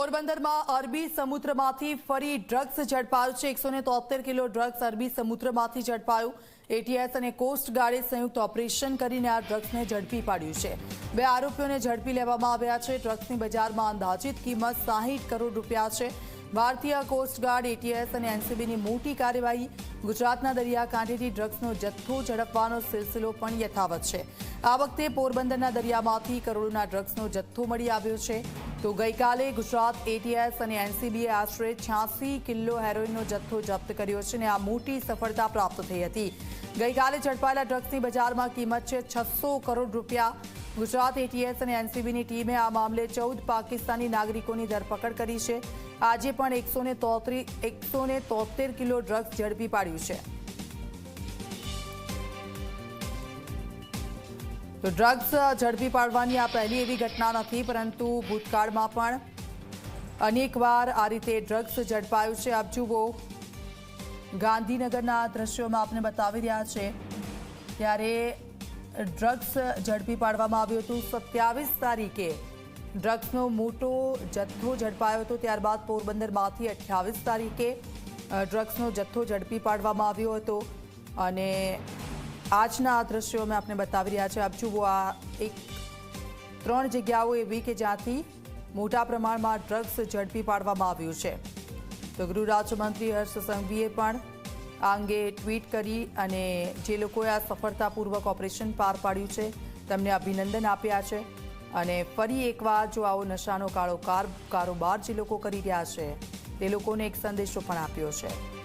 પોરબંદરમાં અરબી સમુદ્રમાંથી ફરી ડ્રગ્સ ઝડપાયું છે. એકસો કિલો ડ્રગ્સ અરબી સમુદ્રમાંથી ઝડપાયું. એટીએસ અને કોસ્ટ ગાર્ડે સંયુક્ત ઓપરેશન કરીને આ ડ્રગ્સને ઝડપી પાડ્યું છે. બે આરોપીઓને ઝડપી લેવામાં આવ્યા છે. ડ્રગ્સની બજારમાં અંદાજિત કિંમત સાહીઠ કરોડ રૂપિયા છે. ભારતીય કોસ્ટ ગાર્ડ એટીએસ અને એનસીબીની મોટી કાર્યવાહી ગુજરાતના દરિયાકાંઠેથી ડ્રગ્સનો જથ્થો ઝડપવાનો સિલસિલો પણ યથાવત છે. આ વખતે પોરબંદરના દરિયામાંથી કરોડોના ડ્રગ્સનો જથ્થો મળી આવ્યો છે. તો ગઈકાલે ગુજરાત એટીએસ અને એનસીબીએ આશરે છ્યાસી કિલો હેરોઇનનો જથ્થો જપ્ત કર્યો છે અને આ મોટી સફળતા પ્રાપ્ત થઈ હતી. ગઈકાલે ઝડપાયેલા ડ્રગ્સની બજારમાં કિંમત છે છસો કરોડ રૂપિયા. ગુજરાત એટીએસ અને એનસીબીની ટીમે આ મામલે ચૌદ પાકિસ્તાની નાગરિકોની ધરપકડ કરી છે. આજે પણ એકસો ને એકસો ને તોતેર કિલો ડ્રગ્સ ઝડપી પાડ્યું છે. તો ડ્રગ્સ ઝડપી પાડવાની આ પહેલી એવી ઘટના નથી, પરંતુ ભૂતકાળમાં પણ અનેકવાર આ રીતે ડ્રગ્સ ઝડપાયું છે. આપ જુઓ, ગાંધીનગરના દ્રશ્યોમાં આપને બતાવી રહ્યા છે ત્યારે ડ્રગ્સ ઝડપી પાડવામાં આવ્યું હતું. સત્યાવીસ તારીખે ડ્રગ્સનો મોટો જથ્થો ઝડપાયો હતો. ત્યારબાદ પોરબંદરમાંથી અઠ્યાવીસ તારીખે ડ્રગ્સનો જથ્થો ઝડપી પાડવામાં આવ્યો હતો. અને આજના આ દ્રશ્યો અમે આપને બતાવી રહ્યા છે આપ જુઓ, આ એક ત્રણ જગ્યાઓ એવી કે જ્યાંથી મોટા પ્રમાણમાં ડ્રગ્સ ઝડપી પાડવામાં આવ્યું છે. તો ગૃહ રાજ્યમંત્રી હર્ષ સંઘવીએ પણ આ અંગે ટ્વીટ કરી અને જે લોકોએ આ સફળતાપૂર્વક ઓપરેશન પાર પાડ્યું છે, તેમને અભિનંદન આપ્યા છે. અને ફરી એકવાર જો આવો નશાનો કાળો કાર, કારોબાર જે લોકો કરી રહ્યા છે, તે લોકોને એક સંદેશો પણ આપ્યો છે.